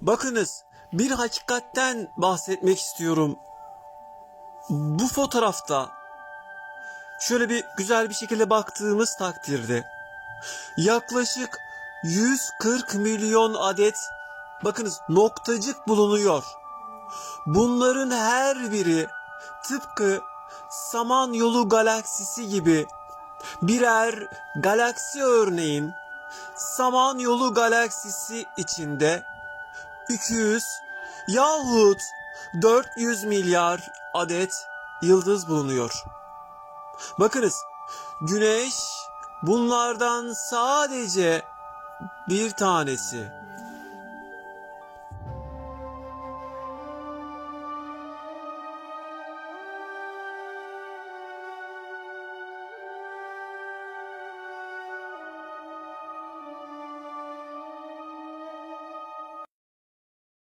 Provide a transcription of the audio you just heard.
Bakınız bir hakikatten bahsetmek istiyorum. Bu fotoğrafta şöyle bir güzel bir şekilde baktığımız takdirde yaklaşık 140 milyon adet bakınız noktacık bulunuyor. Bunların her biri tıpkı Samanyolu galaksisi gibi birer galaksi örneğin Samanyolu galaksisi içinde 200 yahut 400 milyar adet yıldız bulunuyor. Bakınız Güneş bunlardan sadece bir tanesi.